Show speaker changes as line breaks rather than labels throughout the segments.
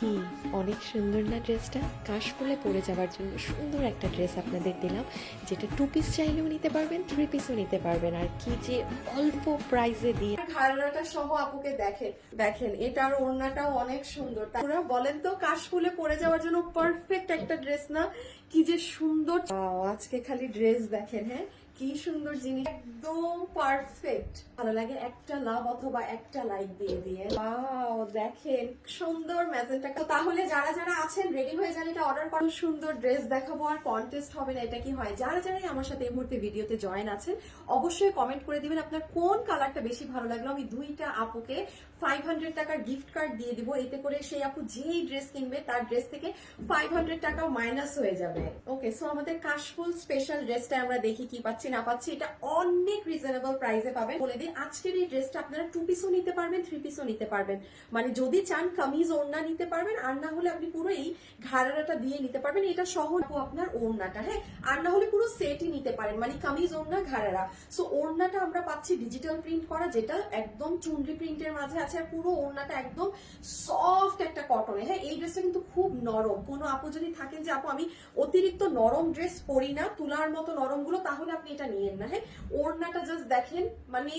কি? অনেক সুন্দর না ড্রেসটা কাশফুলে পরে যাওয়ার জন্য সুন্দর একটা ড্রেস আপনাদের দিলাম, যেটা টু পিস চাইলেও নিতে পারবেন থ্রি পিসও নিতে পারবেন। আর কি যে অল্প প্রাইসে দিয়ে
ঘাড়াটা সহ আপুকে দেখেন দেখেন, এটার ওড়নাটাও অনেক সুন্দর। তারা বলেন তো, কাশফুলে পরে যাওয়ার জন্য পারফেক্ট একটা ড্রেস না? কি যে সুন্দর আজকে খালি ড্রেস দেখেন হ্যাঁ? কি সুন্দর জিনিস, একদম পারফেক্ট ভালো লাগে একটা লাভ অথবা একটা লাইক দিয়ে দিয়ে। দেখেন, সুন্দর ম্যাজেন্টা তো তাহলে যারা যারা আছেন রেডি হয়ে যান এটা অর্ডার করুন সুন্দর ড্রেস দেখাবো, আর কন্টেস্ট হবে না, এটা কি হয়? যারা যারাই আমার সাথে এই মুহূর্তে ভিডিওতে জয়েন আছেন, অবশ্যই কমেন্ট করে দিবেন আপনার কোন কালারটা বেশি ভালো লাগল। আমি দুইটা আপুকে ফাইভ হান্ড্রেড টাকার গিফট কার্ড দিয়ে দিব। এতে করে সেই আপু যেই ড্রেস কিনবে, তার ড্রেস থেকে ফাইভ হান্ড্রেড টাকা মাইনাস হয়ে যাবে। ওকে সো আমাদের কাশফুল স্পেশাল ড্রেসটা আমরা দেখি কি পাচ্ছি। না পাচ্ছি, এটা অনেক রিজনেবল প্রাইসে পাবেন। বলে দিই আজকের এই ড্রেসটা আপনারা টু পিসও নিতে পারবেন থ্রি পিসও নিতে পারবেন। মানে যদি চান কামিজ ওড়না নিতে পারবেন, আর না হলে আপনি পুরো এই ঘাড়াটা দিয়ে নিতে পারবেন। এটা সহ আপু আপনার ওড়নাটা হ্যাঁ? আর না হলে পুরো সেটই নিতে পারেন মানে কামিজ, ওড়না, ঘাড়ারা। সো ওড়নাটা আমরা পাচ্ছি ডিজিটাল প্রিন্ট করা, যেটা একদম চুনরি প্রিন্টের মাঝে আছে, আর পুরো ওড়নাটা একদম একটা কটনে হ্যাঁ এই ড্রেসটা কিন্তু খুব নরম। কোনো আপু যদি থাকেন যে, আপু, আমি অতিরিক্ত নরম ড্রেস পরি না, তুলার মতো নরমগুলো, তাহলে আপনি এটা নিয়েন না। হ্যাঁ ওড়নাটা জাস্ট দেখেন মানে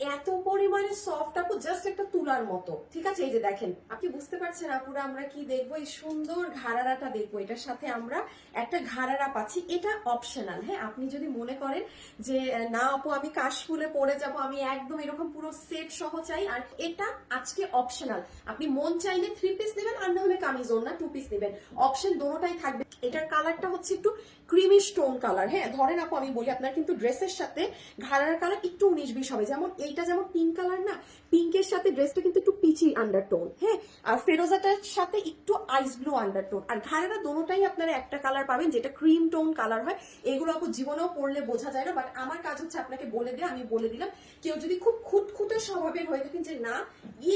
এত পরিমাণে সফট আপু জাস্ট একটা তুলার মতো। ঠিক আছে, এই যে দেখেন, আপনি বুঝতে পারছেন আপুরা, আমরা কি দেখব? এই সুন্দর ঘাড়ারাটা দেখব। এটার সাথে আমরা একটা ঘাড়ারা পাচ্ছি। এটা অপশনাল হ্যাঁ? আপনি যদি মনে করেন যে না আপু, আমি কাশফুলে পরে যাব, আমি একদম এরকম পুরো সেট সহ চাই, আর এটা আজকে অপশনাল আপনি মন চাইলে থ্রি পিস নেবেন, আর না হলে কামিজ না টু পিস নেবেন। অপশন দোনোটাই থাকবে। এটার কালারটা হচ্ছে একটু ক্রিমি স্টোন কালার হ্যাঁ? ধরেন আপু, আমি বলি আপনার কিন্তু ড্রেসের সাথে ঘাড়ার কালার একটু উনিশ বিশ হবে। যেমন এইটা যেমন পিঙ্ক কালার না পিঙ্কের সাথে ড্রেসটা কিন্তু একটু পিচি আন্ডারটোন হ্যাঁ? আর ফেরোজাটার সাথে একটু আইস ব্লু আন্ডারটোন আর ঘাড়ারা দোনোটাই আপনারা একটা কালার পাবেন, যেটা ক্রিম টোন কালার হয়। এগুলো আপু জীবনেও পড়লে বোঝা যায় না বাট আমার কাজ হচ্ছে আপনাকে বলে দিয়ে, আমি বলে দিলাম। কেউ যদি খুব খুঁতখুঁতে স্বভাবের হয়ে থাকেন যে, না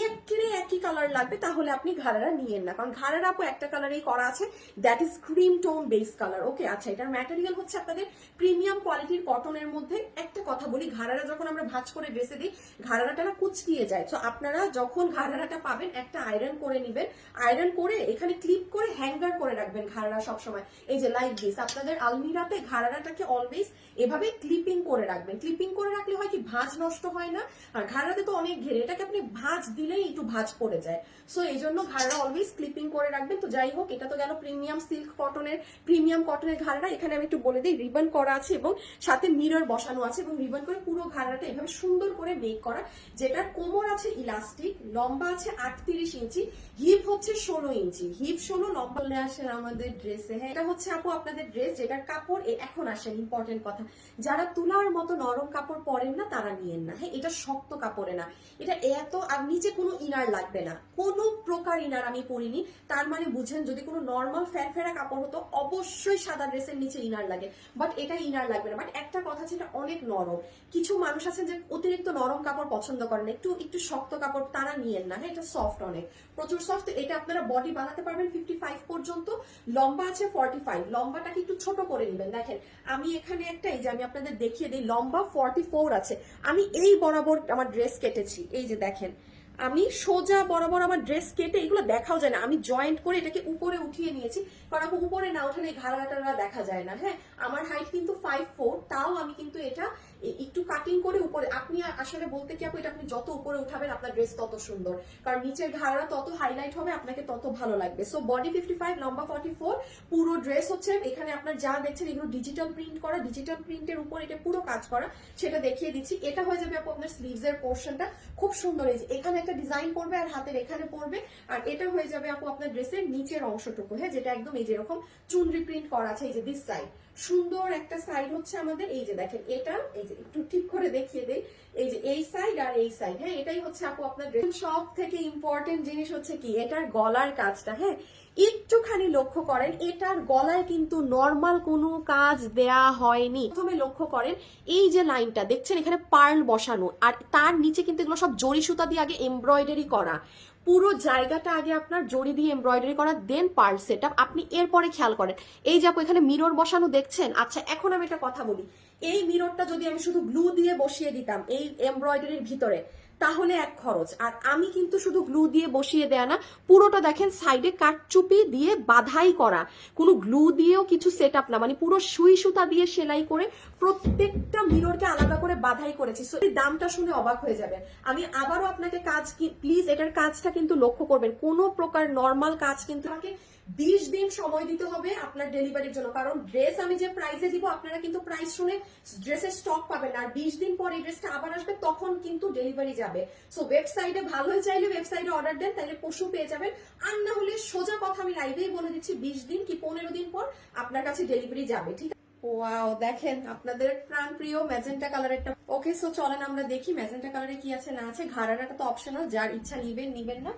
একেরে একই কালার লাগবে, তাহলে আপনি ঘাড়ারা নিয়েন না। কারণ ঘাড়ারা আপু একটা কালারেই করা আছে that is cream tone base colour okay আচ্ছা এটার ম্যাটেরিয়াল হচ্ছে আপনাদের প্রিমিয়াম কোয়ালিটির কটনের মধ্যে। একটা কথা বলি, ঘাড়ারা যখন আমরা ভাঁজ করে ড্রেসে দিই ঘাড়ারাটা না কুচকিয়ে যায়, তো আপনারা যখন ঘাড়ারাটা পাবেন, একটা আয়রন করে নেবেন। আয়রন করে এখানে ক্লিপ করে হ্যাঙ্গার করে রাখবেন ঘাড়ারা সবসময়। এই যে লাইক দিস আপনাদের আলমিরাতে ঘাড়ারাটাকে অলওয়েজ এভাবে ক্লিপিং করে রাখবেন। ক্লিপিং করে রাখলে হয় কি, ভাঁজ নষ্ট হয় না। আর ঘাড়াতে তো অনেক ঘেরে, এটাকে আপনি ভাঁজ দিলেই একটু ভাঁজ পড়ে যায়। সো এই জন্য ঘাড়া অলওয়েজ ক্লিপিং করে রাখবেন। তো যাই হোক, এটা তো গেল প্রিমিয়াম সিল্ক কটনের প্রিমিয়াম কটনের ঘাড়া এখানে আমি একটু বলে দিই রিবন করা আছে এবং সাথে মিরর বসানো আছে এবং রিবন করে পুরো ঘাড়াটা এভাবে সুন্দর করে মেক করা যেটার কোমর আছে ইলাস্টিক লম্বা আছে আটত্রিশ ইঞ্চি হিপ হচ্ছে ষোলো ইঞ্চি। হিপ ষোলো, লম্বা চলে আসেন আমাদের ড্রেসে হ্যাঁ এটা হচ্ছে আপু আপনাদের ড্রেস যেটার কাপড় এখন আসেন ইম্পর্টেন্ট কথা। যারা তুলার মতো নরম কাপড় পরেন না, তারা নিয়েন না। হ্যাঁ এটা শক্ত কাপড়ে না। এটা এত, আর নিচে কোনো ইনার লাগবে না। কোনো প্রকার ইনার আমি পরিনি। তার মানে বুঝেন, যদি কোনো নর্মাল ফ্যারফেরা কাপড় হতো, অবশ্যই সাদা ড্রেসের নিচে ইনার লাগে। বাট এটা ইনার লাগবে না। বাট একটা কথা যেটা অনেক নরম। কিছু মানুষ আছেন যে অতিরিক্ত নরম কাপড় পছন্দ করেন একটু একটু শক্ত কাপড় তারা নিয়েন না হ্যাঁ এটা সফট অনেক। প্রচুর সফট এটা আপনারা বডি বানাতে পারবেন ফিফটি ফাইভ পর্যন্ত, লম্বা আছে ফর্টি ফাইভ লম্বাটাকে একটু ছোট করে নেবেন। দেখেন, আমি এখানে একটা, এই যে আমি আপনাদের দেখিয়ে দিই, লম্বা ফর্টি ফোর আছে। আমি এই বরাবর আমার ড্রেস কেটেছি, এই যে দেখেন, আমি সোজা বরাবর আমার ড্রেস কেটে এগুলো দেখাও যায় না, আমি জয়েন্ট করে এটাকে উপরে উঠিয়ে নিয়েছি, কারণ উপরে না উঠালে ঘাড়াটারা দেখা যায় না হ্যাঁ? আমার হাইট কিন্তু ফাইভ ফোর তাও আমি কিন্তু এটা একটু কাটিং করে উপরে, আপনি আসলে বলতে কি আপু, এটা আপনি যত উপরে উঠাবেন, আপনার ড্রেস তত সুন্দর। কারণ নিচের ঘাড়া তত হাইলাইট হবে, আপনাকে তত ভালো লাগবে। সো বডি ফিফটি ফাইভ লম্বা ফর্টি ফোর পুরো ড্রেস হচ্ছে, এখানে আপনার যা দেখছেন, এগুলো ডিজিটাল প্রিন্ট করা ডিজিটাল প্রিন্টের উপর এটা পুরো কাজ করা, সেটা দেখিয়ে দিচ্ছি। এটা হয়ে যাবে আপু, আপনার স্লিভস এর পোর্শনটা খুব সুন্দর এই এখানে একটা ডিজাইন পড়বে আর হাতের এখানে পড়বে। আর এটা হয়ে যাবে আপু, আপনার ড্রেসের নিচের অংশটুকু হ্যাঁ যেটা একদম এই যে এরকম চুনরি প্রিন্ট করা আছে, এই যে দিস সাইড সুন্দর একটা সাইড হচ্ছে আমাদের, এই যে দেখেন এটা, এই যে একটু ঠিক করে দেখিয়ে দেই, এই যে এই সাইড আর এই সাইড হ্যাঁ এটাই হচ্ছে আপু আপনার সব থেকে ইম্পর্টেন্ট জিনিস হচ্ছে কি, এটার গলার কাজটা হ্যাঁ একটুখানি লক্ষ্য করেন, এটার গলায় কিন্তু নর্মাল কোনো কাজ দেয়া হয়নি। প্রথমে লক্ষ্য করেন, এই যে লাইনটা দেখছেন এখানে পার্ল বসানো, আর তার নিচে কিন্তু এগুলো সব জরি সুতা দিয়ে আগে এমব্রয়ডারি করা। পুরো জায়গাটা আগে আপনার জড়ি দিয়ে এমব্রয়ডারি করা দেন পার্ট সেট আপনি এরপরে খেয়াল করেন। এই যে আপু, এখানে মিরর বসানো দেখছেন? আচ্ছা এখন আমি একটা কথা বলি। এই মিররটা যদি আমি শুধু গ্লু দিয়ে বসিয়ে দিতাম, এই এমব্রয়ডারির ভিতরে তাহলে এক খরচ। আর আমি কিন্তু শুধু গ্লু দিয়ে বসিয়ে দেয়া না, পুরোটা দেখেন সাইডে কাঠচুপি দিয়ে বাধাই করা। কোনো গ্লু দিয়েও কিছু সেট আপ না মানে পুরো সুই সুতা দিয়ে সেলাই করে প্রত্যেকটা মিররকে আলাদা করে বাধাই করেছি। এই দামটা শুনে অবাক হয়ে যাবেন। আমি আবারও আপনাকে কাজ প্লিজ এটার কাজটা কিন্তু লক্ষ্য করবেন। কোনো প্রকার নর্মাল কাজ কিন্তু আমাকে বিশ দিন সময় দিতে হবে আপনার ডেলিভারির জন্য। কারণ ড্রেস আমি যে প্রাইসে দিব, আপনারা কিন্তু প্রাইস শুনে ড্রেসের স্টক পাবেন। আর বিশ দিন পর এই ড্রেসটা আবার আসবে, তখন কিন্তু ডেলিভারি যাবে। সো ওয়েবসাইটে ভালো হয়ে চাইলে ওয়েবসাইটে অর্ডার দেন, তাহলে পশু পেয়ে যাবেন। আর না হলে সোজা কথা আমি লাইভেই বলে দিচ্ছি, বিশ দিন কি পনেরো দিন পর আপনার কাছে ডেলিভারি যাবে, ঠিক ওয়াও দেখেন, আপনাদের প্রাণ প্রিয় ম্যাজেন্টা কালারেরটা ওকে সো চলেন আমরা দেখি ম্যাজেন্টা কালারে কি আছে, না আছে। ঘাড়াটা তো অপশনাল যার ইচ্ছা নিবেন নিবেন না।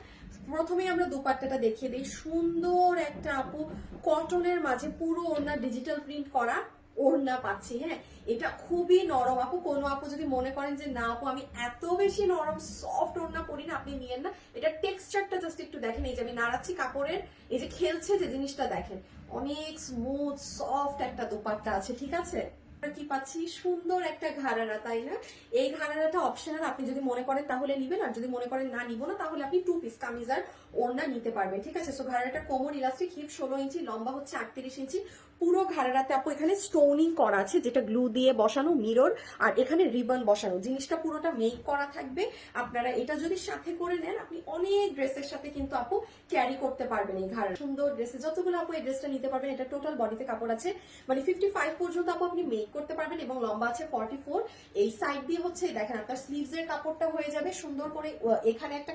প্রথমেই আমরা দুপাট্টাটা দেখিয়ে দিই। সুন্দর একটা আপু কটনের মাঝে পুরো ওনার ডিজিটাল প্রিন্ট করা ওড়না পাচ্ছি হ্যাঁ? এটা খুবই নরম আপু। কোনো আপু যদি মনে করেন যে, না আপু, আমি এত বেশি নরম সফট ওড়না পরি না, আপনি নিয়েন না। এটা টেক্সচারটা জাস্ট একটু দেখেন, এই যে আমি নাড়াচ্ছি কাপড়ের, এই যে খেলছে যে জিনিসটা দেখেন। অনেক স্মুথ সফট একটা দোপাট্টা আছে ঠিক আছে? কি পাচ্ছি? সুন্দর একটা ঘাড়ারা, তাই না? এই ঘাড়ারাটা অপশনাল আপনি যদি মনে করেন তাহলে নিবেন, আর যদি মনে করেন না নিব না, তাহলে আপনি টু পিস কামিজ আর ওড়না নিতে পারবেন, ঠিক আছে? সো ঘাড়াটা কোমর ইলাস্টিক হিপ ষোলো ইঞ্চি, লম্বা হচ্ছে আটত্রিশ ইঞ্চি। পুরো ঘাড়ারাতে আপু এখানে স্টোনিং করা আছে, যেটা গ্লু দিয়ে বসানো মিরর আর এখানে রিবন বসানো। জিনিসটা পুরোটা মেক করা থাকবে। আপনারা এটা যদি সাথে করে নেন, আপনি অনেক ড্রেসের সাথে কিন্তু আপু ক্যারি করতে পারবেন এই ঘাড় সুন্দর ড্রেসে, যতগুলো আপু এই ড্রেসটা নিতে পারবেন, এটা টোটাল বডিতে কাপড় আছে। মানে ফিফটি ফাইভ পর্যন্ত আপু আপনি মেক করতে পারবেন এবং লম্বা আছে ফর্টি ফোর এই সাইড দিয়ে হচ্ছে, দেখেন আপনার স্লিভস এর কাপড়টা হয়ে যাবে, সুন্দর করে এখানে একটা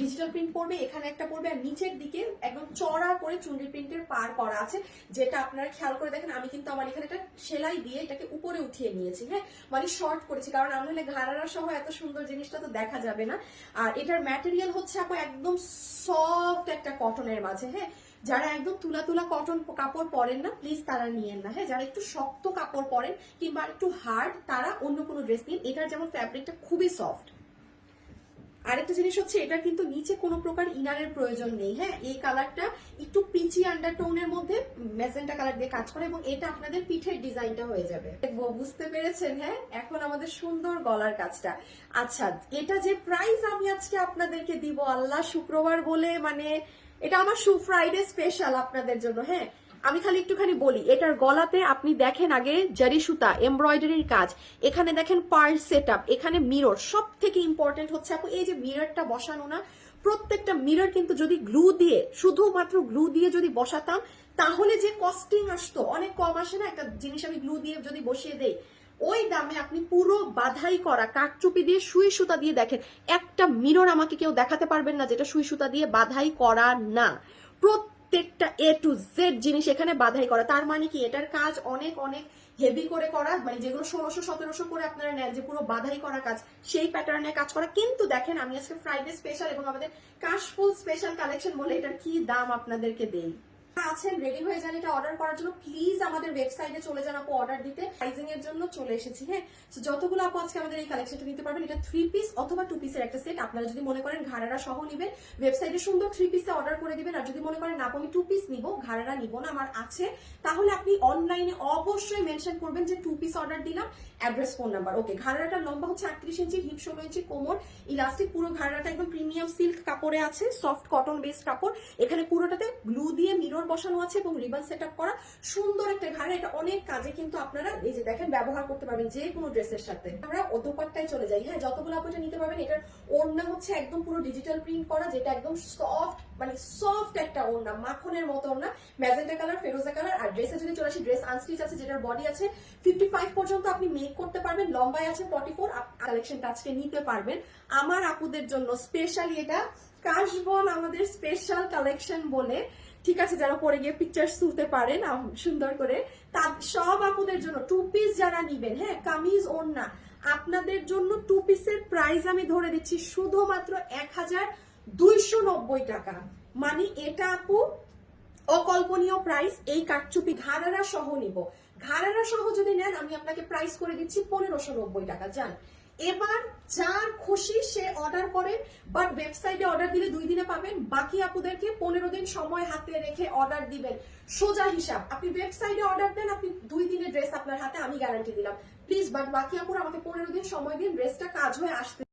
ডিজিটাল প্রিন্ট পড়বে, এখানে একটা পড়বে, আর নিচের দিকে একদম চড়া করে চুন্ডি প্রিন্টের পার করা আছে, যেটা আপনারা খেয়াল করে দেখেন, আমি কিন্তু আমার এখানে একটা সেলাই দিয়ে এটাকে উপরে উঠিয়ে নিয়েছি হ্যাঁ? মানে শর্ট করেছি, কারণ আমি হলে ঘাড়ারা সহ এত সুন্দর জিনিসটা তো দেখা যাবে না। আর এটার ম্যাটেরিয়াল হচ্ছে আপু একদম সফট একটা কটনের মাঝে হ্যাঁ? যারা একদম তুলা তুলা কটন কাপড় পরেন না প্লিজ তারা নিয়েন না। হ্যাঁ যারা একটু শক্ত কাপড় পরেন কিংবা একটু হার্ড তারা অন্য কোনো ড্রেস নিন। এটার যেমন ফ্যাব্রিকটা খুবই সফট আরেকটা জিনিস হচ্ছে এটা কিন্তু নিচে কোনো প্রকার ইনারের প্রয়োজন নেই। হ্যাঁ এই কালারটা একটু পিচি আন্ডারটোনের মধ্যে ম্যাজেন্টা কালার দিয়ে কাজ করে এবং এটা আপনাদের পিঠের ডিজাইনটা হয়ে যাবে। বুঝতে পেরেছেন হ্যাঁ? এখন আমাদের সুন্দর গলার কাজটা। আচ্ছা এটা যে প্রাইস আমি আজকে আপনাদেরকে দিব, আল্লাহ শুক্রবার বলে মানে এটা আমার সু ফ্রাইডে স্পেশাল আপনাদের জন্য হ্যাঁ? আমি খালি একটুখানি বলি, এটার গলাতে আপনি দেখেন আগে জারি সুতা এমব্রয়ডারির কাজ, এখানে দেখেন পার্ল সেট এখানে মিরর সব থেকে ইম্পর্টেন্ট হচ্ছে আপু, এই যে মিররটা বসানো না, প্রত্যেকটা মিরর কিন্তু যদি গ্লু দিয়ে, শুধুমাত্র গ্লু দিয়ে যদি বসাতাম, তাহলে যে কস্টিং আসতো, অনেক কম আসে না, একটা জিনিস আমি গ্লু দিয়ে যদি বসিয়ে দেই, ওই দামে আপনি পুরো বাধাই করা, কাঠচুপি দিয়ে সুই সুতা দিয়ে দেখেন, একটা মিরর আমাকে কেউ দেখাতে পারবেন না যেটা সুই সুতা দিয়ে বাধাই করা না। প্রত্যেকটা এ টু জেড জিনিস এখানে বাধাই করা। তার মানে কি? এটার কাজ অনেক অনেক হেভি করে করা মানে যেগুলো ষোলোশো, সতেরোশো করে আপনারা নেন যে পুরো বাধাই করা কাজ, সেই প্যাটার্নে কাজ করা। কিন্তু দেখেন, আমি আজকে ফ্রাইডে স্পেশাল এবং আমাদের কাশফুল স্পেশাল কালেকশন বলে এটার কি দাম আপনাদেরকে দেই? আছেন রেডি হয়ে যান এটা অর্ডার করার জন্য। প্লিজ আমাদের ওয়েবসাইটে চলে যান আপু অর্ডার দিতে। প্রাইজিং এর জন্য চলে এসেছি হ্যাঁ? So, যতগুলো আপু আজকে আমাদের এই কালেকশনটা নিতে পারবেন এটা থ্রি পিস অথবা টু পিসের একটা সেট আপনারা যদি মনে করেন ঘাড়ারা সহ নিবেন ওয়েবসাইটে সুন্দর থ্রি পিসে অর্ডার করে দিবেন। আর যদি মনে করেন না আমি টু পিস নিব ঘাড়ারা নিব না আমার আছে তাহলে আপনি অনলাইনে অবশ্যই মেনশন করবেন যে টু পিস অর্ডার দিলাম অ্যাড্রেস ফোন নাম্বার ওকে ঘাড়াটার লম্বা হচ্ছে আটত্রিশ ইঞ্চি হিপ ষোলো ইঞ্চি কোমর। ইলাস্টিক পুরো ঘাড়াটা একদম প্রিমিয়াম সিল্ক কাপড়ে আছে সফট কটন বেস কাপড়। এখানে পুরোটাতে গ্লু দিয়ে মিরর বসানো আছে এবং রিবন সেট করা সুন্দর একটা ঘাড়া। এটা অনেক কাজে কিন্তু আপনারা এই যে দেখেন, ব্যবহার করতে পারবেন যে কোনো ড্রেসের সাথে। আমরা অতপাটটায় চলে যাই হ্যাঁ যতগুলো আপনারা নিতে পারবেন, এটার ওড়না হচ্ছে একদম পুরো ডিজিটাল প্রিন্ট করা, যেটা একদম সফট মানে সফট একটা ওড়না, মাখনের মতো ওড়না, ম্যাজেন্টা কালার, ফেরোজা কালার, আর ড্রেসে যদি চলে আসি ড্রেস আনস্টিচ আছে, যেটার বডি আছে ফিফটি ফাইভ পর্যন্ত আপনি মেক করতে পারবেন, লম্বায় আছে ফর্টি ফোর কালেকশনটা আজকে নিতে পারবেন। আমার আপুদের জন্য স্পেশালি এটা কাশবন আমাদের স্পেশাল কালেকশন বলে ঠিক আছে, যারা পরে গিয়ে পিকচার তুলতে পারেন সুন্দর করে, তার, সব আপুদের জন্য টু পিস যারা নিবেন হ্যাঁ কামিজ ওড়না, আপনাদের জন্য টু পিসের প্রাইস আমি ধরে দিচ্ছি শুধুমাত্র এক হাজার দুইশো নব্বই টাকা। মানে এটা আপু অকল্পনীয় প্রাইস এই কাঠচুপি ঘাড়ারা সহ নিব। ঘাড়ারা সহ যদি নেন, আমি আপনাকে প্রাইস করে দিচ্ছি পনেরোশো নব্বই টাকা যান এবার যার খুশি সে অর্ডার করেন বাট ওয়েবসাইটে অর্ডার দিলে দুই দিনে পাবেন। বাকি আপুদেরকে পনেরো দিন সময় হাতে রেখে অর্ডার দিবেন। সোজা হিসাব, আপনি ওয়েবসাইটে অর্ডার দেন, আপনি দুই দিনে ড্রেস আপনার হাতে, আমি গ্যারান্টি দিলাম। প্লিজ বাট বাকি আপুর আমাকে পনেরো দিন সময় দিন ড্রেসটা কাজ হয়ে আসতে